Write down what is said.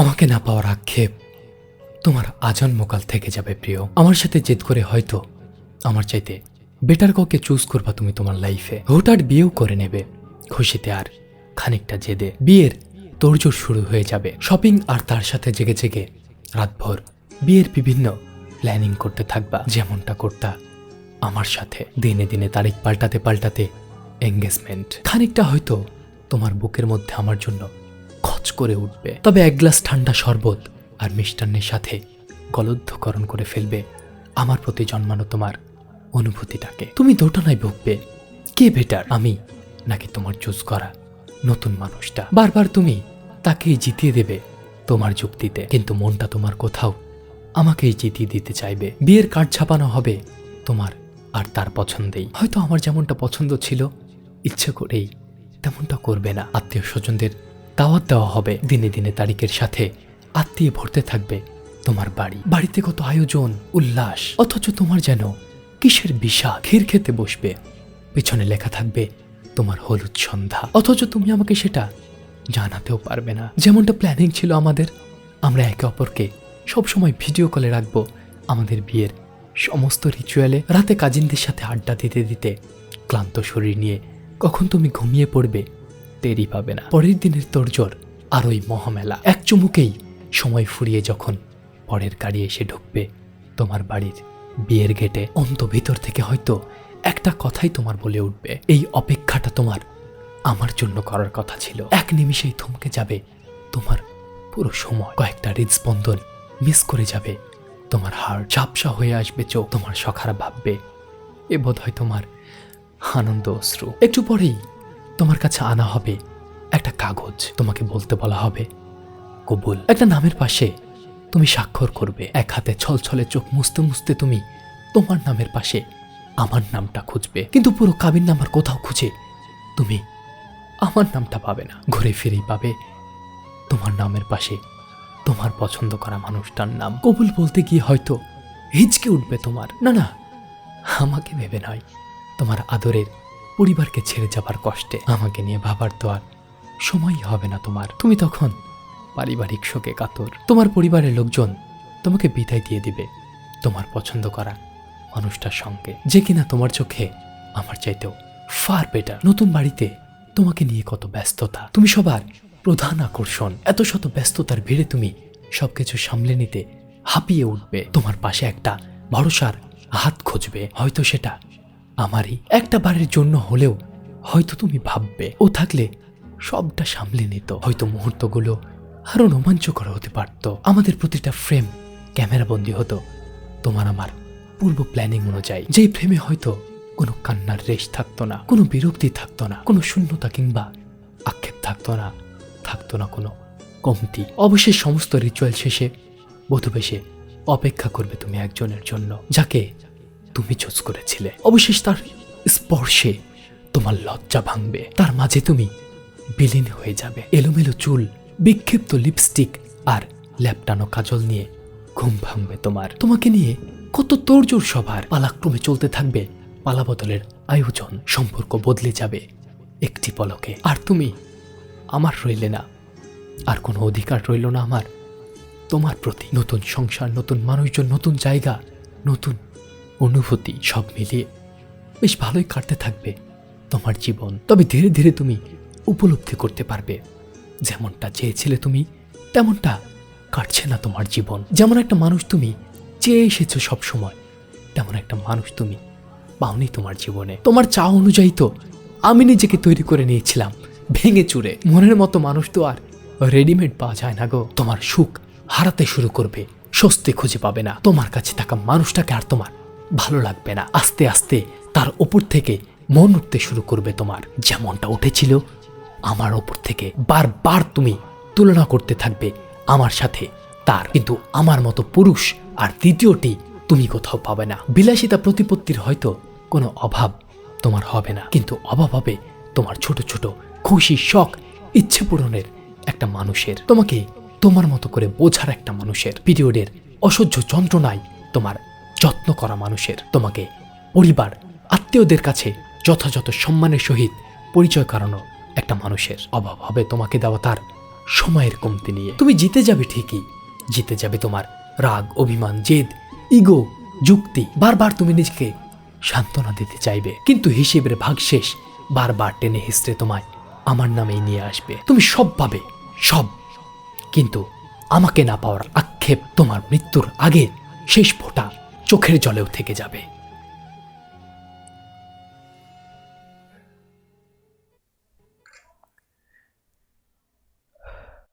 আমাকে না পাওয়ার আক্ষেপ তোমার আজন্মকাল থেকে যাবে প্রিয়। আমার সাথে জেদ করে হয়তো আমার চাইতে বেটার কাউকে চুজ করবা তুমি তোমার লাইফে হঠাৎ বিয়েও করে নেবে, খুশিতে আর খানিকটা জেদে। বিয়ের তোড়জোড় শুরু হয়ে যাবে। শপিং আর তার সাথে জেগে জেগে রাতভর বিয়ের বিভিন্ন প্ল্যানিং করতে থাকবা, যেমনটা করতা আমার সাথে দিনে দিনে তারিখ পাল্টাতে পাল্টাতে এঙ্গেজমেন্ট খানিকটা হয়তো তোমার বুকের মধ্যে আমার জন্য করে উঠবে। তবে এক গ্লাস ঠান্ডা শরবত আর মিষ্টান্নের সাথে গলদ্ধকরণ করে ফেলবে আমার প্রতি জন্মানো তোমার অনুভূতিটাকে। তুমি দোটানায় ভুগবে। কে বেটার, আমি নাকি তোমার চুজ করা নতুন মানুষটা? বারবার তুমি তাকেই জিতিয়ে দেবে তোমার যুক্তিতে, কিন্তু মনটা তোমার কোথাও আমাকেই জিতিয়ে দিতে চাইবে। বিয়ের কার্ড ছাপানো হবে তোমার আর তার পছন্দেই। হয়তো আমার যেমনটা পছন্দ ছিল, ইচ্ছে করেই তেমনটা করবে না। আত্মীয় স্বজনদের দাওয়াত দেওয়া হবে। দিনে দিনে তারিখের সাথে আত্মীয় ভরতে থাকবে তোমার বাড়ি। বাড়িতে কত আয়োজন, উল্লাস, অথচ তোমার যেন কিসের বিষা ক্ষীর খেতে বসবে, পেছনে লেখা থাকবে তোমার হলুদ সন্ধ্যা। অথচ তুমি আমাকে সেটা জানাতেও পারবে না। যেমনটা প্ল্যানিং ছিল আমাদের, আমরা একে অপরকে সবসময় ভিডিও কলে রাখব আমাদের বিয়ের সমস্ত রিচুয়ালে রাতে কাজিনদের সাথে আড্ডা দিতে দিতে ক্লান্ত শরীর নিয়ে কখন তুমি ঘুমিয়ে পড়বে টেরই পাবে না। পরের দিনের তোড়জোড় আর ওই মহামেলা। এক চুমুকেই সময় ফুরিয়ে যখন পরের গাড়ি এসে ঢুকবে, তোমার বাড়ির বিয়ের গেটে। অন্ত ভিতর থেকে হয়তো একটা কথাই তোমার বলে উঠবে। এই অপেক্ষাটা তোমার, আমার জন্য করার কথা ছিল। এক নিমিষেই থমকে যাবে তোমার পুরো সময়। কয়েকটা হৃদস্পন্দন মিস করে যাবে তোমার হাড়। ঝাপসা হয়ে আসবে চোখ। তোমার সখারা ভাববে, এ বোধ হয় তোমার আনন্দ অশ্রু। একটু পরেই তোমার কাছে আনা হবে একটা কাগজ, তোমাকে বলতে বলা হবে, কবুল। একটা নামের পাশে তুমি স্বাক্ষর করবে। এক হাতে ছলছলে চোখ মুছতে মুছতে তুমি তোমার নামের পাশে আমার নামটা খুঁজবে। কিন্তু পুরো কাবিন নামার কোথাও খুঁজে তুমি আমার নামটা পাবে না। ঘুরে ফিরেই পাবে তোমার নামের পাশে তোমার পছন্দ করা মানুষটার নাম। কবুল বলতে গিয়ে হয়তো হিচকে উঠবে তোমার। না না, আমাকে ভেবে নয়। তোমার আদরের পরিবারকে ছেড়ে যাবার কষ্টে আমাকে নিয়ে ভাবার তো আর সময়ই হবে না তোমার। তুমি তখন পারিবারিক শোকে কাতর। তোমার পরিবারের লোকজন তোমাকে বিদায় দিয়ে দিবে তোমার পছন্দ করা মানুষটার সঙ্গে। যে কিনা তোমার চোখে আমার চাইতেও ফার বেটার নতুন বাড়িতে তোমাকে নিয়ে কত ব্যস্ততা। তুমি সবার প্রধান আকর্ষণ। এত শত ব্যস্ততার ভিড়ে তুমি সবকিছু সামলে নিতে হাঁপিয়ে উঠবে। তোমার পাশে একটা ভরসার হাত খুঁজবে। হয়তো সেটা আমারই একটা বারের জন্য হলেও হয়তো তুমি ভাববে, ও থাকলে সবটা সামলে নিত। হয়তো মুহূর্তগুলো আরও রোমাঞ্চকর হতে পারত। আমাদের প্রতিটা ফ্রেম ক্যামেরাবন্দি হতো। তোমার আমার পূর্ব প্ল্যানিং অনুযায়ী। যেই ফ্রেমে হয়তো কোনো কান্নার রেশ থাকতো না, কোনো বিরক্তি থাকতো না, কোনো শূন্যতা কিংবা আক্ষেপ থাকতো না থাকতো না কোনো কমতি। অবশ্যই সমস্ত রিচুয়াল শেষে বধুবেশে অপেক্ষা করবে তুমি একজনের জন্য, যাকে তুমি চুজ করেছিলে। অবশেষ তার স্পর্শে তোমার লজ্জা ভাঙবে। তার মাঝে তুমি বিলীন হয়ে যাবে। এলোমেলো চুল, বিক্ষিপ্ত লিপস্টিক আর ল্যাপটানো কাজল নিয়ে ঘুম ভাঙবে তোমার। তোমাকে নিয়ে কত তোড়জোড় সবার পালাক্রমে চলতে থাকবে পালাবদলের আয়োজন। সম্পর্ক বদলে যাবে একটি পলকে। আর তুমি আমার রইলে না। আর কোনো অধিকার রইল না আমার। তোমার প্রতি নতুন সংসার, নতুন মানুষজন, নতুন জায়গা, নতুন অনুভূতি সব মিলিয়ে বেশ ভালোই কাটতে থাকবে তোমার জীবন। তবে ধীরে ধীরে তুমি উপলব্ধি করতে পারবে। যেমনটা চেয়েছিলে তুমি, তেমনটা কাটছে না তোমার জীবন। যেমন একটা মানুষ তুমি চেয়ে এসেছ সব সময় তেমন একটা মানুষ তুমি পাওনি তোমার জীবনে। তোমার চা অনুযায়ী তো আমি নিজেকে তৈরি করে নিয়েছিলাম, ভেঙে চুরে। মনের মতো মানুষ তো আর রেডিমেড পাওয়া যায় না গো। তোমার সুখ হারাতে শুরু করবে, স্বস্তি খুঁজে পাবে না। তোমার কাছে থাকা মানুষটাকে আর তোমার ভালো লাগবে না। আস্তে আস্তে তার ওপর থেকে মন উঠতে শুরু করবে তোমার। যেমনটা উঠেছিল, আমার ওপর থেকে বারবার তুমি তুলনা করতে থাকবে আমার সাথে। তার কিন্তু আমার মতো পুরুষ আর দ্বিতীয়টি তুমি কোথাও পাবে না। বিলাসিতা প্রতিপত্তির হয়তো কোনো অভাব তোমার হবে না। কিন্তু অভাব হবে তোমার ছোট ছোট খুশি, শখ, ইচ্ছে পূরণের একটা মানুষের। তোমাকে তোমার মতো করে বোঝার একটা মানুষের। পিরিয়ডের অসহ্য যন্ত্রণায় তোমার যত্ন করা মানুষের। তোমাকে পরিবার, আত্মীয়দের কাছে যথাযথ সম্মানের সহিত পরিচয় করানো একটা মানুষের অভাব হবে। তোমাকে দেওয়া তার সময়ের কমতি নিয়ে। তুমি জিতে যাবে ঠিকই। জিতে যাবে তোমার রাগ, অভিমান, জেদ, ইগো, যুক্তি। বারবার তুমি নিজেকে সান্ত্বনা দিতে চাইবে। কিন্তু হিসেবের ভাগশেষ বারবার টেনে হিসড়ে তোমায় আমার নামেই নিয়ে আসবে। তুমি সব পাবে, সব। কিন্তু আমাকে না পাওয়ার আক্ষেপ তোমার মৃত্যুর আগে শেষ ফোঁটা। চোখের জলেও থেকে যাবে।